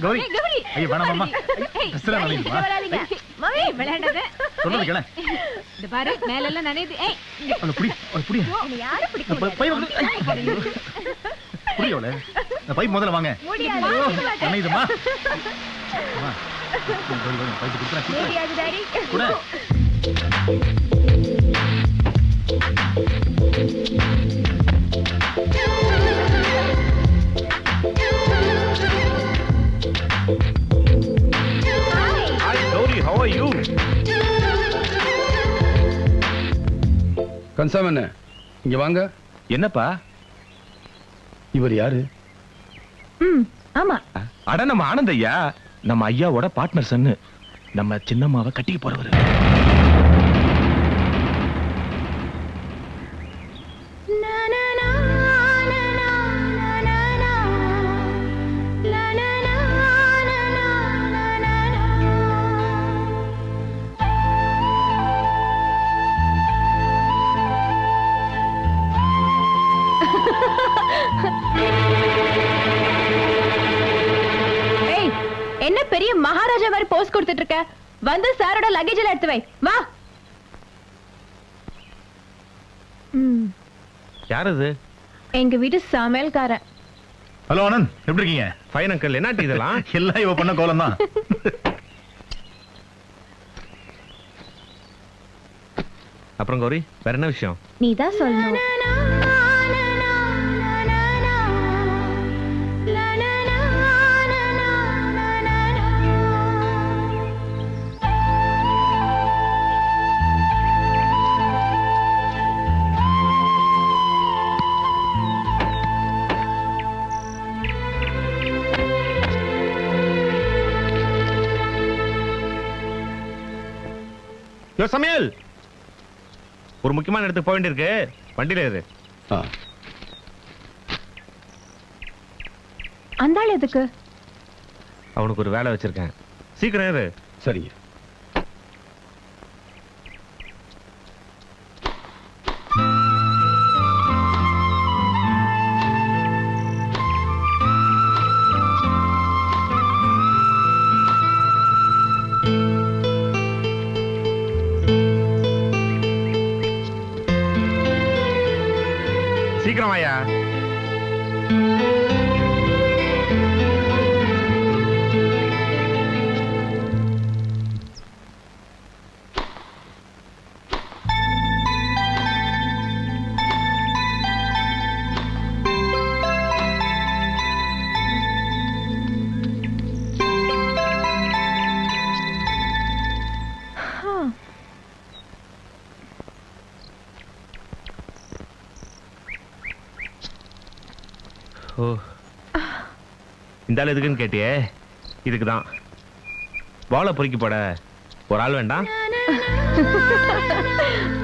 கௌரி ஐயோ எல்லாம் ஏய், நனையுதுமா? வராதீங்க. மாமி விளையாடாத சொல்றது கேள இந்த பாரு மேல எல்லாம் நனையுது ஏய். அந்த புடி அந்த புடி உன்னை யாரும் பிடிக்க பை- பை வந்து ஐயோ. புடி அவள இந்த பைப் முதல்ல வாங்க. நனையுதுமா அம்மா, கௌரி, கௌரி, கொடுக்குறேன், கொடுக்குறேன். முடியாது டாடி கூட. கன்சாம் என்ன இங்க வாங்க. என்னப்பா? இவர் யாரு? ம் ஆமா. அட நம்ம ஆனந்த் ஐயா நம்ம ஐயாவோட பார்ட்னர் சன்னு நம்ம சின்னம்மாவை கட்டிக்க போறவரு. வந்து சாரோட லக்கேஜ் எல்லாம் எடுத்து வை. வா. ம். யார் அது எங்க வீட்டு சமையல்காரன். ஹலோ ஆனந்த் எப்படி இருக்கீங்க? ஃபைன் அங்கிள் என்ன இதெல்லாம்? எல்லாம் இவ பண்ண கோலம் தான். அப்புறம் கௌரி வேற என்ன விஷயம்? நீ தான் சொல்லணும் யோ சமையல்! ஒரு முக்கியமான இடத்துக்கு போக வேண்டியிருக்கு. வண்டியில இரு அந்த ஆள் எதுக்கு? அவனுக்கு ஒரு வேலை வச்சிருக்கேன். சீக்கிரம் இரு சரிங்க ஓ. இந்த ஆள் எதுக்குன்னு கேட்டியே? இதுக்கு தான் வாழை பொறுக்கி போட ஒரு ஆள் வேண்டாம்?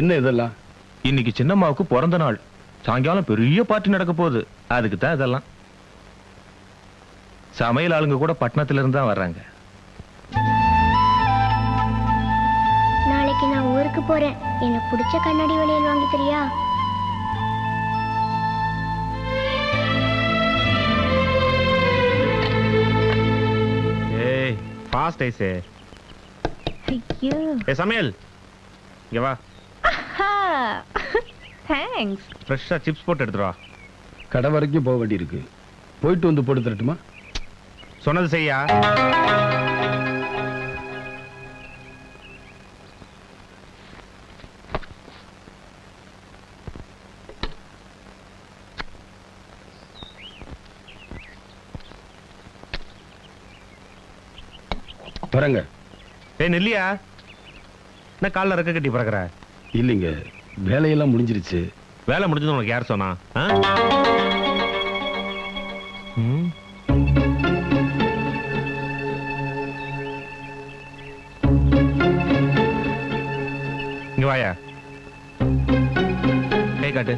என்ன இதெல்லாம்? இன்னைக்கு சின்னம்மாவுக்கு பிறந்த நாள். சாயங்காலம் பெரிய பார்ட்டி நடக்க போகுது. அதுக்கு தான் இதெல்லாம். சமையல் ஆளுங்க கூட பட்டணத்துல இருந்து தான் வர்றாங்க. நாளைக்கு நான் ஊருக்கு போறேன். எனக்கு பிடிச்ச கண்ணாடி வளையல் வாங்கி தரியா? ஏய் ஃபாஸ்ட் ஐஸே ஐயோ. ஏ சமையல். இங்க வா. தேங்க்ஸ் ஃப்ரெஷ்ஷா சிப்ஸ் போட்டு எடுத்துட்டு வா. கடை வரைக்கும் போக வேண்டியிருக்கு. போயிட்டு வந்து போட்டு தரட்டுமா? சொன்னது செய்யா. வரங்க. ஏய் நெல்லியா? என்ன காலில் ரெக்க கட்டி பறக்கிற? இல்லைங்க. வேலையெல்லாம் முடிஞ்சிருச்சு. வேலை முடிஞ்சது உனக்கு யார் சொன்னா? இங்க வாயா. கை காட்டு.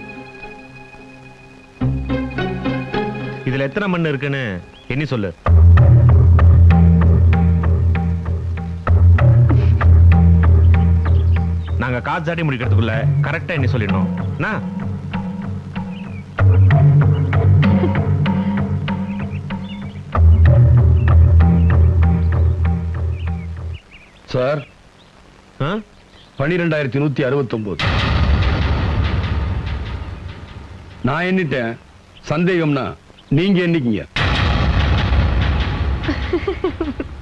இதுல எத்தனை மண் இருக்குன்னு எண்ணி சொல்லு. காத்தாடி முடிக்கிறதுக்குள்ள கரெக்டா எண்ணி சொல்லிடணும்? என்ன சார்? பனிரெண்டாயிரத்தி நூத்தி அறுபத்தொன்பது நான் எண்ணிட்டேன். சந்தேகம்னா நீங்க எண்ணிக்கீங்க.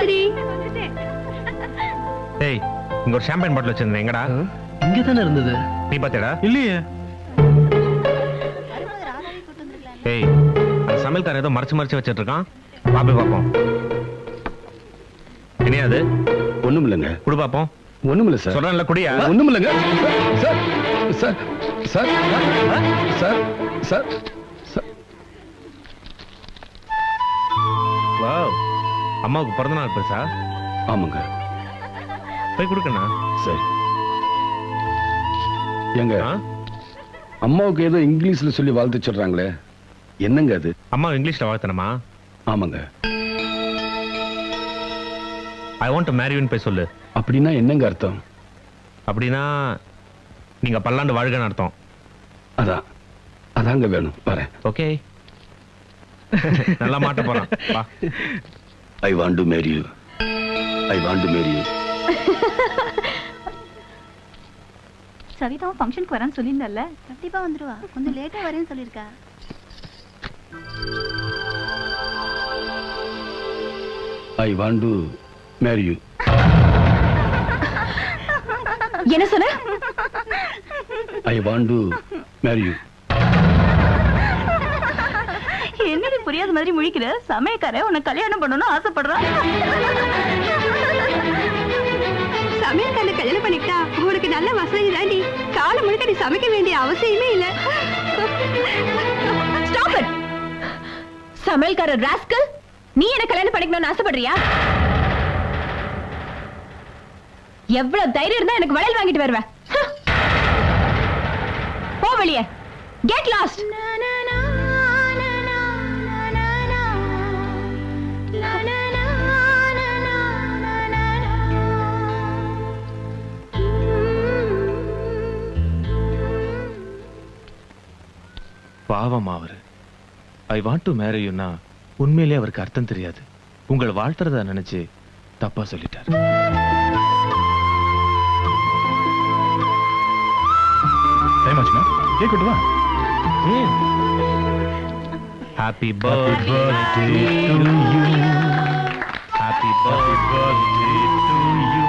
Happy returns of the day டேய் இங்க ஒரு ஷாம்பைன் பாட்டில் வச்சிருந்தேன். எங்கடா? இங்க தானே இருந்தது. நீ பாத்தியாடா? இல்லையே. டேய் அந்த சமையல்காரன் ஏதோ மறைச்சு மறைச்சு வச்சிட்டு இருக்கான் வா போய் பார்ப்போம் என்னையாது ஒண்ணும் இல்லைங்க குடு பார்ப்போம் ஒண்ணும் இல்ல சார். சொல்றேன்ல குடியா? ஒண்ணும் இல்லைங்க sir sir sir sir sir sir. Wow. அம்மாவுக்கு பிறந்த நாள் பெருசா? ஆமாங்க. போய் கொடுக்கண்ணா. சரி. ஏங்க ஆ? அம்மாவுக்கு ஏதோ இங்கிலீஷ்ல சொல்லி வாழ்த்து சொல்றாங்களே. என்னங்க அது? அம்மா இங்கிலீஷ்ல வாழ்த்தணுமா? ஆமாங்க. ஐ வாண்ட் டு மேரியூன்னு போய் சொல்லு. அப்படின்னா என்னங்க அர்த்தம்? அப்படின்னா நீங்க பல்லாண்டு வாழ்கன்னு அர்த்தம். அதான் அதாங்க வேணும். வரேன். ஓகே நல்லா மாட்ட போறான். I want to marry you I want to marry you சவிதாவும் ஃபங்க்ஷனுக்கு வரேன்னு சொல்லியிருந்தல்ல. கண்டிப்பா வந்துருவா. கொஞ்சம் லேட்டா வரேன்னு சொல்லிருக்கா I want to marry you என்ன சொன்ன? I want to marry you என்னடி புரியாத மாதிரி முழிக்கிற? சமயக்கார உன்னை கல்யாணம் பண்ணணும் ஆசைப்படுறான். சமையல்காரனை கல்யாணம் பண்ணிக்கிட்டா உங்களுக்கு நல்ல வசதி தாண்டி காலம் முழுக்க நீ சமைக்க வேண்டிய அவசியமே இல்ல. ஸ்டாப் இட் சமையல்காரர் ராஸ்கல் நீ என்ன கல்யாணம் பண்ணிக்கணும்னு ஆசைப்படுறியா? எவ்வளவு தைரியம் இருந்தா எனக்கு வளையல் வாங்கிட்டு வருவேன் போ வெளியே. கெட் லாஸ்ட் பாவம் அவரு ஐ வாண்ட் டு மேரியுன்னா உண்மையிலே அவருக்கு அர்த்தம் தெரியாது. உங்களை வாழ்த்துறதா நினைச்சு தப்பா சொல்லிட்டார். டைம் ஆச்சுமா கேக் கொண்டு வா. Happy birthday to you happy birthday to you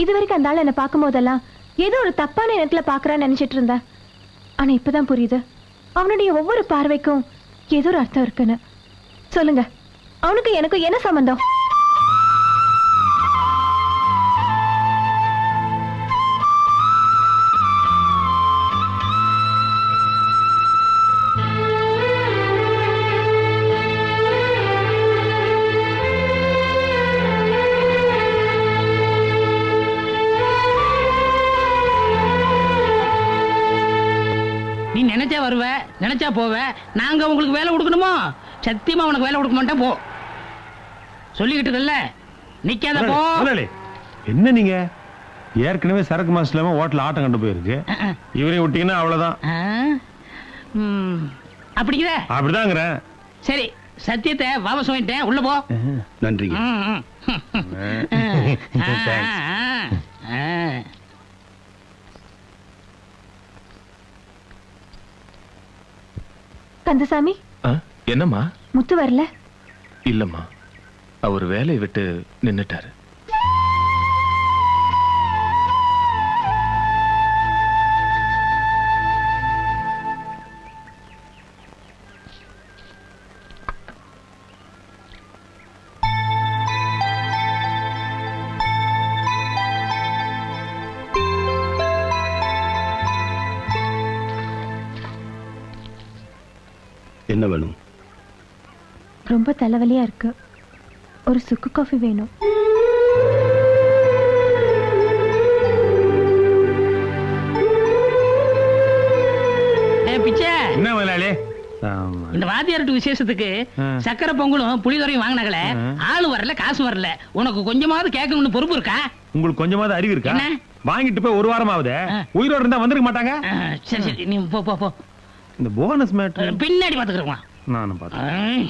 இது வரைக்கும் அந்த ஆள் என்ன பார்க்கும் போதெல்லாம் ஏதோ ஒரு தப்பான இடத்துல பாக்குறான்னு நினைச்சிட்டு இருந்தேன். ஆனா இப்பதான் புரியுது. அவனுடைய ஒவ்வொரு பார்வைக்கும் ஏதோ ஒரு அர்த்தம் இருக்குன்னு. சொல்லுங்க. அவனுக்கு எனக்கும் என்ன சம்பந்தம்? நினைச்சா போவ. நாங்க உங்களுக்கு வேலை கொடுக்கணுமோ? சத்தியமா உனக்கு வேலை கொடுக்க மாட்டேன் போ. சொல்லிக்கிட்டு நிக்காத போ. என்ன நீங்க? ஏற்கனவே சரக்கு மாசம் இல்லாம ஹோட்டல் ஆட்டம் கண்டு போயிருக்கு. இவரையும் விட்டீங்கன்னா அவ்வளவுதான். அப்படிங்கிற? அப்படிதாங்கிறேன் சரி சத்தியத்தை வாபஸ் வாங்கிட்டேன். உள்ள போ. நன்றிங்க. கந்தசாமி? என்னம்மா? முத்து வரல. இல்லம்மா. அவர் வேலையை விட்டு நின்னுட்டாரு. தலைவலியா இருக்கு. ஒரு சுக்கு காஃபி வேணும். ஏய், பிச்சை. என்ன முதலாளி? ஆமா. இந்த வாத்தியார்ட்டு விசேஷத்துக்கு. சக்கரை பொங்கலும் புளிதுறையும் வாங்கினாங்களே. ஆளு வரல காசு வரல. உனக்கு கொஞ்சமாவது கேட்கணும்னு பொறுப்பு இருக்கா? உங்களுக்கு கொஞ்சமாவது அறிவு இருக்கா? வாங்கிட்டு போய் ஒரு வாரம் ஆகுது. உயிரோட இருந்தா வந்திருக்க மாட்டாங்க? சரி சரி. நீ போ போ போ. இந்த போனஸ் மேட்ரு பின்னாடி பாத்துக்கிறோம் நானும் பார்த்தேன்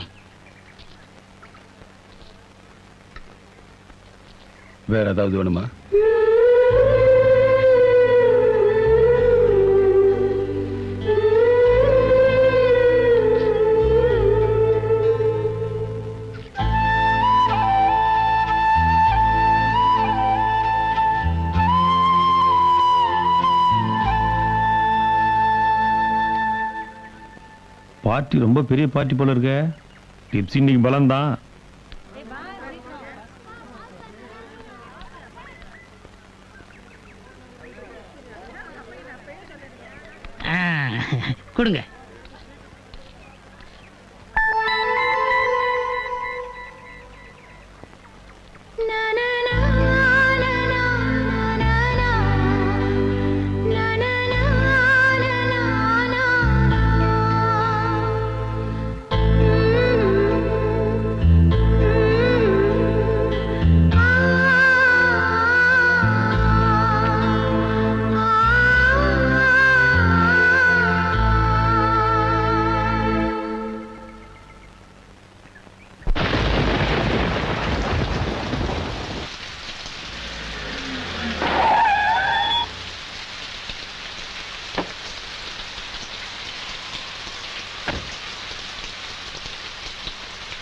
வேற ஏதாவது வேணுமா? பார்ட்டி ரொம்ப பெரிய பார்ட்டி போல இருக்க. டிப்ஸ் இன்னைக்கு பலம் தான் கொடுங்க.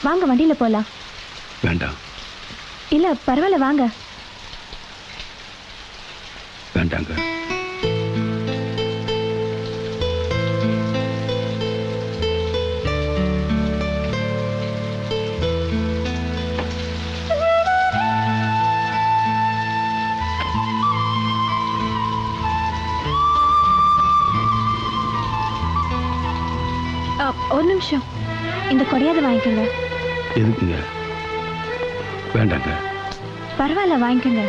வாங்க வண்டியில போலாம். வேண்டாம். இல்ல பரவாயில்ல வாங்க. வேண்டாங்க. ஒரு நிமிஷம். இந்த கொடையாத வாங்கிக்கோங்க. எதுக்குங்க? வேண்டாங்க. பரவாயில்ல வாங்கிக்கோங்க.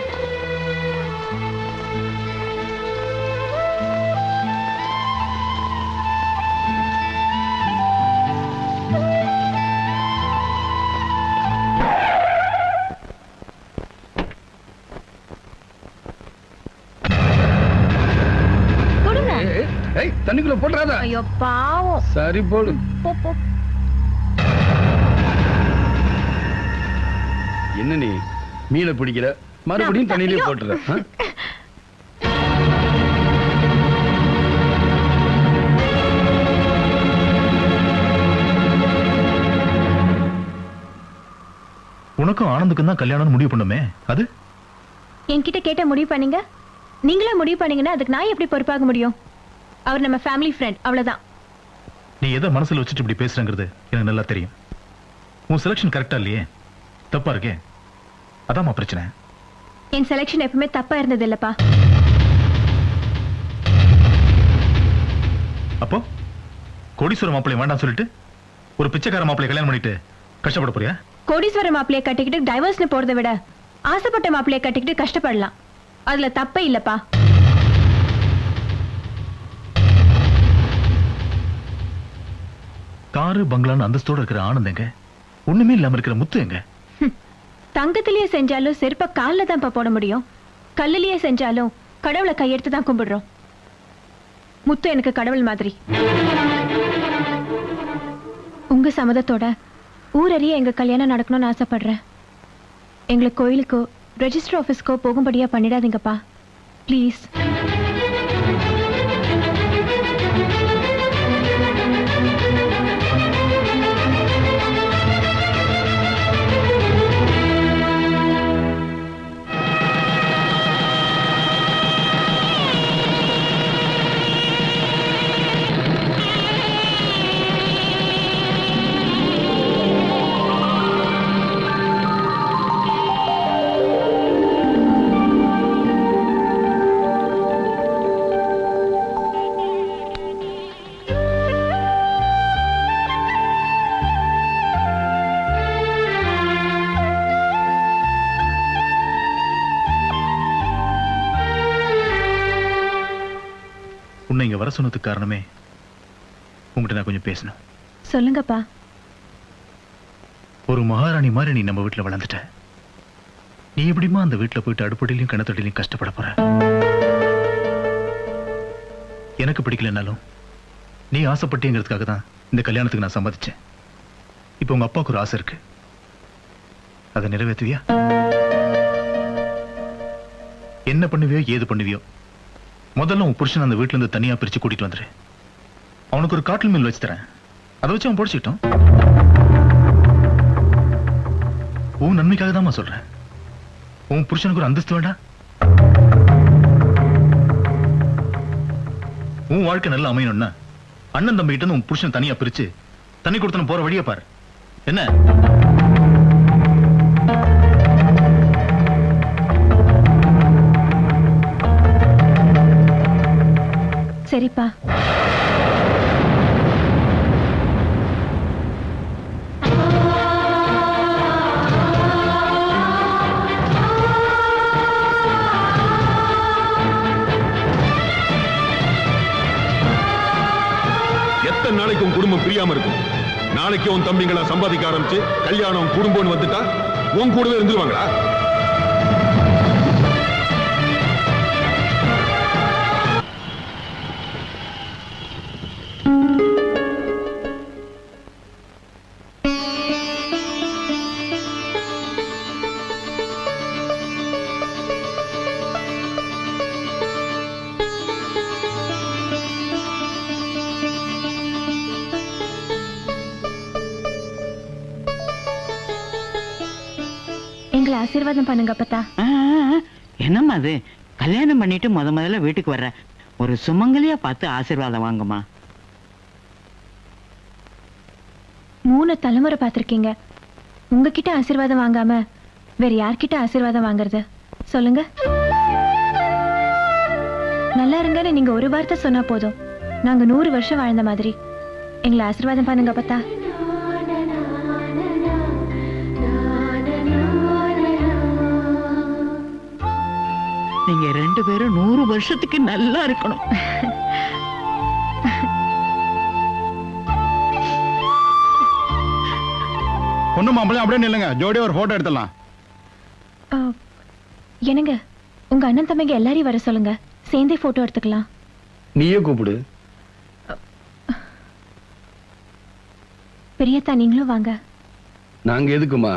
தண்ணிக்குள்ள போட்டுறாத. ஐயோ பாவம். சரி போடு. போ. என்ன நீ மீனை பிடிக்கிற? மறுபடியும் தண்ணியிலே போட்டுற? உனக்கும் ஆனந்துக்கும் தான் கல்யாணம் முடிவு பண்ணுமே. அது? என்கிட்ட கேட்ட முடிவு பண்ணீங்க? நீங்களே முடிவு பண்ணீங்கன்னா அதுக்கு நான் எப்படி பொறுப்பாக முடியும்? அவர் நம்ம ஃபேமிலி ஃப்ரெண்ட் அவ்வளவுதான். நீ எதை மனசுல வச்சுட்டு இப்படி பேசுறங்கிறது எனக்கு நல்லா தெரியும். உன் செலக்ஷன் கரெக்டா இல்லையே? தப்பா இருக்கே அதாம்மா பிரச்சனை. என் செலெக்ஷன் எப்பவுமே தப்பா இருந்தது இல்லப்பா அப்போ கோடீஸ்வர மாப்பிள்ளை வேண்டாம் சொல்லிட்டு ஒரு பிச்சைக்கார மாப்பிள்ளை கல்யாணம் பண்ணிட்டு கஷ்டப்பட போறியா? கோடீஸ்வர மாப்பிளைய கட்டிக்கிட்டு டைவர்ஸ்னு போறதை விட ஆசைப்பட்ட மாப்பிளைய கட்டிக்கிட்டு கஷ்டப்படலாம். அதுல தப்பே இல்லப்பா. காரு பங்களான்னு அந்தஸ்தோட இருக்கிற ஆனந்த் எங்க ஒண்ணுமே இல்லாம இருக்கிற முத்து எங்க? தங்கத்திலேயே செஞ்சாலும் செருப்ப காலில் தான்ப்பா போட முடியும். கல்லுலயே செஞ்சாலும் கடவுளை கையெடுத்து தான் கும்பிடுறோம். முத்து எனக்கு கடவுள் மாதிரி. உங்க சம்மதத்தோட ஊரறிய எங்க கல்யாணம் நடக்கணும்னு ஆசைப்படுறேன். எங்களை கோயிலுக்கோ ரெஜிஸ்டர் ஆஃபீஸ்க்கோ போகும்படியா பண்ணிடாதீங்கப்பா. ப்ளீஸ் உன்னை இங்க வர சொன்னதுக்கு காரணமே உங்ககிட்ட நான் கொஞ்சம் பேசணும். சொல்லுங்கப்பா. ஒரு மகாராணி மாதிரி நீ நம்ம வீட்டுல வளர்ந்துட்ட. நீ எப்படிமா அந்த வீட்டுல போயிட்டு அடுப்படிலையும் கிணத்தடிலையும் கஷ்டப்பட போற? எனக்கு பிடிக்கலனாலும் நீ ஆசைப்பட்டேங்கிறதுக்காக தான் இந்த கல்யாணத்துக்கு நான் சம்மதிச்சேன். இப்போ உங்க அப்பாவுக்கு ஒரு ஆசை இருக்கு. அதை நிறைவேற்றுவியா? என்ன பண்ணுவியோ ஏது பண்ணுவியோ முதல்ல உன் புருஷன் அந்த வீட்டுல இருந்து தனியா பிரிச்சு கூட்டிட்டு வந்துரு. அவனுக்கு ஒரு காட்டில் மில் வச்சு தரேன். அதை வச்சு அவன் பிடிச்சிக்கிட்டோம் உன் நன்மைக்காக தான் சொல்றேன். உன் புருஷனுக்கு ஒரு அந்தஸ்து வேண்டாம் உன் வாழ்க்கை நல்லா அமையணும்னா அண்ணன் தம்பிகிட்ட இருந்து உன் புருஷன் தனியா பிரிச்சு தண்ணி கொடுத்தன போற வழியை பாரு. என்ன? சரிப்பா. எத்தனை நாளைக்கு உன் குடும்பம் பிரியாம இருக்கும்? நாளைக்கு உன் தம்பிங்களா சம்பாதிக்க ஆரம்பிச்சு கல்யாணம் குடும்பம்னு வந்துட்டா உன் கூடவே இருந்துருவாங்களா? ஆசீர்வாதம் பண்ணுங்க அப்பத்தா. என்னம்மா அது? கல்யாணம் பண்ணிட்டு முத முதல்ல வீட்டுக்கு வர்ற. ஒரு சுமங்கலியா பார்த்து ஆசீர்வாதம் வாங்கம்மா மூணு தலைமுறை பார்த்திருக்கீங்க. உங்ககிட்ட ஆசீர்வாதம் வாங்காம வேற யார்கிட்ட ஆசீர்வாதம் வாங்குறது? சொல்லுங்க. நல்லா இருங்கன்னு நீங்க ஒரு வார்த்தை சொன்னா போதும். நாங்க நூறு வருஷம் வாழ்ந்த மாதிரி. எங்களை ஆசீர்வாதம் பண்ணுங்க அப்பத்தா. நீங்க ரெண்டு பேரும் நூறு வருஷத்துக்கு நல்லா இருக்கணும். பொண்ணு மாப்பிள்ளை அப்படியே நில்லுங்க. ஜோடியா ஒரு போட்டோ எடுத்துடலாம். என்னங்க? உங்க அண்ணன் தம்பிங்க எல்லாரையும் வர சொல்லுங்க. சேர்ந்தே போட்டோ எடுத்துக்கலாம். நீயே கூப்பிடு. பெரியத்தா நீங்களும் வாங்க. நாங்க எதுக்குமா?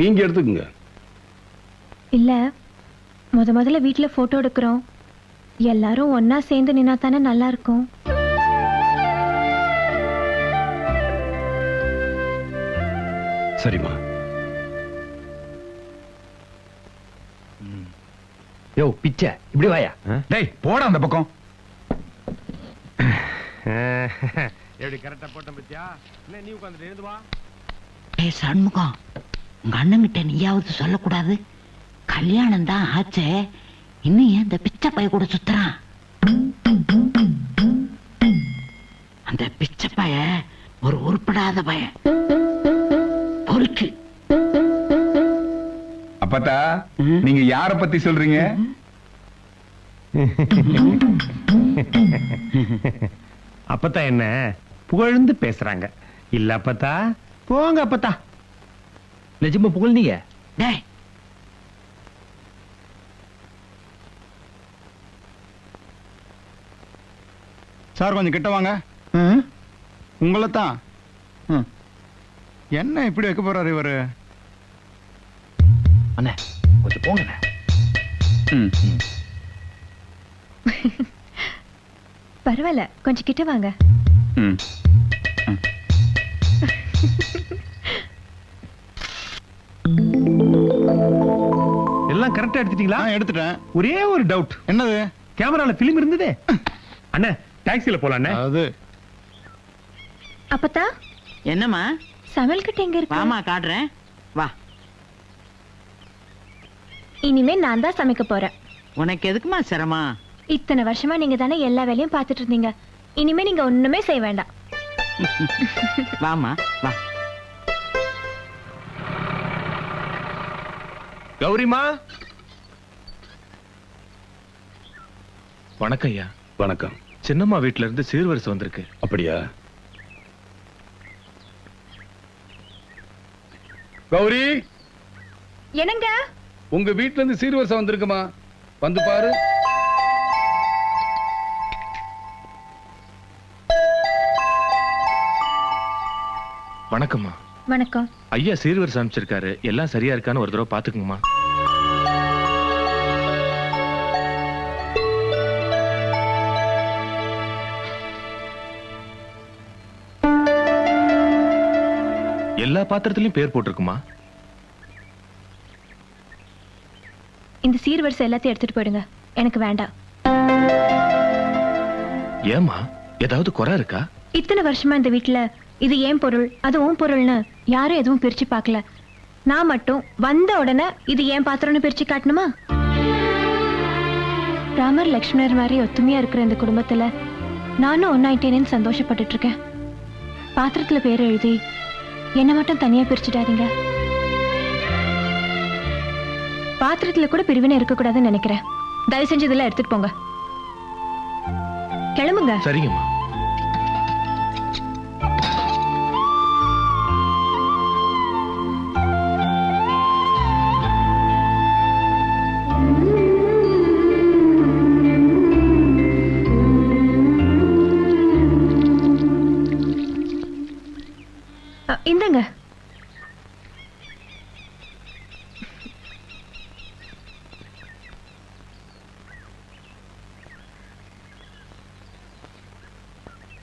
நீங்க எடுத்துக்குங்க. இல்ல முத முதல்ல வீட்ல போட்டோ எடுக்கிறோம். எல்லாரும் ஒண்ணா சேர்ந்து நின்னா தானே நல்லா இருக்கும். சரிம்மா. யோ பிச்சை. இப்படி வாயா. டேய் போடா அந்த பக்கம். எப்படி கரெக்டா போட்டேன் பத்தியா? என்ன நீ உட்காந்துட்டு எழுந்து வா. ஏய் சண்முகம் உங்க அண்ணன்கிட்ட நீயாவது சொல்லக்கூடாது. கல்யாணம் தான் ஆச்சே. இன்னும் ஏன் இந்த பிச்சை பைய கூட சுத்துறான்? அந்த பிச்சை பைய ஒரு உருப்படாத பையன் பொறுக்கு. அப்பத்தா நீங்க யார பத்தி சொல்றீங்க? அப்பத்தா என்ன? புகழ்ந்து பேசுறாங்க. இல்ல அப்பத்தா? போங்க அப்பத்தா. நிஜமா புகழ்ந்தீங்க டேய் சார் கொஞ்சம் கிட்ட வாங்க. உங்களை தான் ம். என்ன இப்படி வைக்க போறாரு இவரு? அண்ணே கொஞ்சம் போங்கண்ணே. ம். பரவாயில்ல கொஞ்சம் கிட்ட வாங்க. ம். எல்லாம் கரெக்டா எடுத்துட்டீங்களா? எடுத்துட்டேன். ஒரே ஒரு டவுட் என்னது? கேமரால பிலிம் இருந்ததே. அண்ணே டாக்ஸில போலாம் அது. அப்பத்தா? என்னம்மா? சமையல் கட்டு எங்க இருக்கு? வாமா காட்டுறேன். வா. இனிமே நான் தான் சமைக்க போறேன். உனக்கு எதுக்குமா சிரமம்? இத்தனை வருஷமா நீங்க தானே எல்லா வேலையும் பார்த்துட்டு இருந்தீங்க. இனிமே நீங்க ஒண்ணுமே செய்ய வேண்டாம். வாமா வா. கௌரிமா? வணக்கம் ஐயா. வணக்கம். சின்னம்மா வீட்ல இருந்து சீர்வரிசை வந்திருக்கு. அப்படியா? கௌரி! என்னங்க? உங்க வீட்ல இருந்து சீர்வரிசை வந்திருக்குமா? வந்து பாரு. வணக்கம்மா. வணக்கம். ஐயா சீர்வரிசை அமைச்சிருக்காரு எல்லாம் சரியா இருக்கான்னு ஒரு தடவை பாத்துக்குங்கம்மா எல்லா பாத்திரத்திலயும் பேர் போட்டிருக்குமா? இந்த சீர்வரிசை எல்லாத்தையும் எடுத்துட்டு போயிடுங்க. எனக்கு வேண்டாம். ஏமா ஏதாவது குறை இருக்கா? இத்தனை வருஷமா இந்த வீட்ல இது ஏன் பொருள் அது உன் பொருள்னு யாரும் எதுவும் பிரிச்சு பார்க்கல. நான் மட்டும் வந்த உடனே இது ஏன் பாத்திரம்னு பிரிச்சு காட்டணுமா? ராமர் லக்ஷ்மணர் மாதிரி ஒத்துமையா இருக்கிற இந்த குடும்பத்துல நானும் ஒன்னாயிட்டேனேன்னு சந்தோஷப்பட்டுட்டு இருக்கேன். பாத்திரத்துல பேர் எழுதி என்ன மட்டும் தனியா பிரிச்சுட்டாதீங்க பாத்திரத்துல கூட பிரிவினை இருக்கக்கூடாதுன்னு நினைக்கிறேன். தயவு செஞ்சு இதெல்லாம் எடுத்துட்டு போங்க. கிளம்புங்க. சரிங்கம்மா. இந்தாங்க.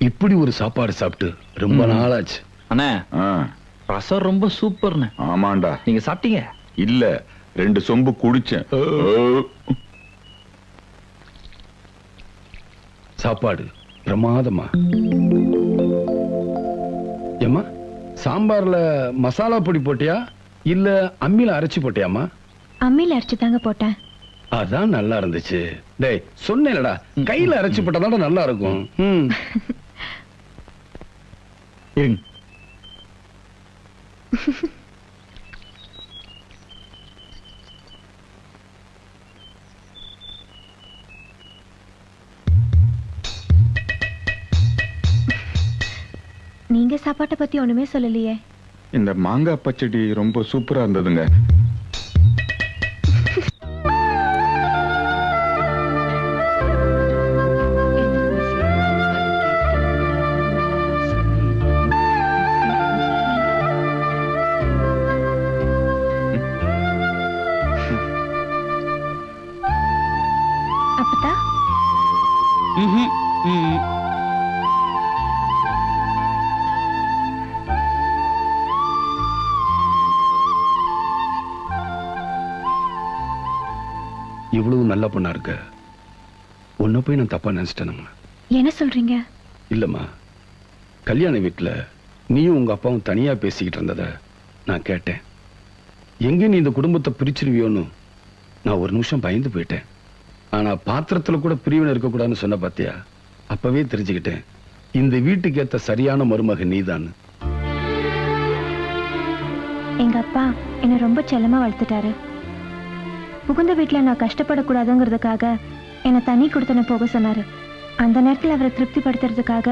இப்படி ஒரு சாப்பாடு சாப்பிட்டு ரொம்ப நாளாச்சு. அண்ணே ரசம் ரொம்ப சூப்பர்ண்ணே. ஆமாண்டா. நீங்க சாப்பிட்டீங்க? இல்ல ரெண்டு சொம்பு குடிச்சேன். சாப்பாடு பிரமாதமா? ஏம்மா? சாம்பார்ல மசாலா பொடி போட்டியா? இல்ல அம்மியில அரைச்சு போட்டியாமா அம்மியில அரைச்சு தாங்க போட்டேன். அதான் நல்லா இருந்துச்சு. டேய் சொன்னேன்லடா. கையில அரைச்சு போட்டதாடா நல்லா இருக்கும். இருங்க. நீங்க சாப்பாட்டை பத்தி ஒண்ணுமே சொல்லலையே. இந்த மாங்காய் பச்சடி ரொம்ப சூப்பரா இருந்ததுங்க. இவ்வளவு நல்ல பொண்ணா இருக்க உன்னை போய் நான் தப்பா நினைச்சிட்டேனம்மா என்ன சொல்றீங்க? இல்லம்மா. கல்யாண வீட்டுல நீயும் உங்க அப்பாவும் தனியா பேசிக்கிட்டு இருந்தத நான் கேட்டேன். எங்க நீ இந்த குடும்பத்தை பிரிச்சிருவியோன்னு நான் ஒரு நிமிஷம் பயந்து போயிட்டேன். ஆனா பாத்திரத்துல கூட பிரிவினை இருக்கக்கூடாதுன்னு சொன்ன பாத்தியா? அப்பவே தெரிஞ்சுக்கிட்டேன். இந்த வீட்டுக்கு ஏத்த சரியான மருமக நீதான்னு எங்க அப்பா என்னை ரொம்ப செல்லமா வளர்த்துட்டாரு. புகுந்த வீட்டில் நான் கஷ்டப்படக்கூடாதுங்கிறதுக்காக என்னை தனி கொடுத்தன போக சொன்னாரு. அந்த நேரத்தில் அவரை திருப்திப்படுத்துறதுக்காக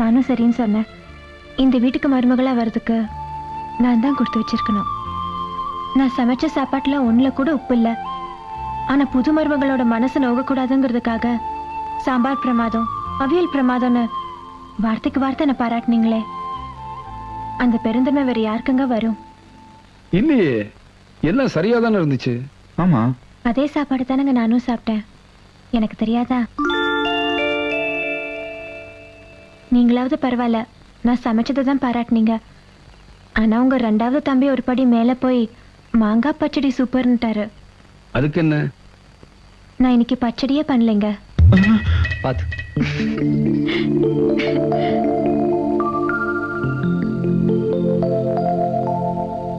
நானும் சரின்னு சொன்னேன். இந்த வீட்டுக்கு மருமகளா வர்றதுக்கு நான் தான் கொடுத்து வச்சிருக்கணும். நான் சமைச்ச சாப்பாட்டுல ஒண்ணுல கூட உப்பு இல்லை. ஆனா புது மருமகளோட மனசு நோகக்கூடாதுங்கிறதுக்காக சாம்பார் பிரமாதம் அவியல் பிரமாதம்னு வார்த்தைக்கு வார்த்தை என்ன பாராட்டுனீங்களே. அந்த பெருந்தன்மை வேற யாருக்குங்க வரும்? இல்லையே எல்லாம் சரியா தானே இருந்துச்சு? ஆமா. அதே சாப்பாடு தானங்க நானும் சாப்பிட்டேன். எனக்கு தெரியாதா? நீங்களாவது பரவாயில்ல. நான் சமைச்சதை தான் பாராட்டுனீங்க. ஆனா உங்க ரெண்டாவது தம்பி ஒரு படி மேல போய் மாங்காய் பச்சடி சூப்பர்ன்ட்டாரு. அதுக்கு என்ன நான் இன்னைக்கு பச்சடியே பண்ணலைங்க. பாத்து.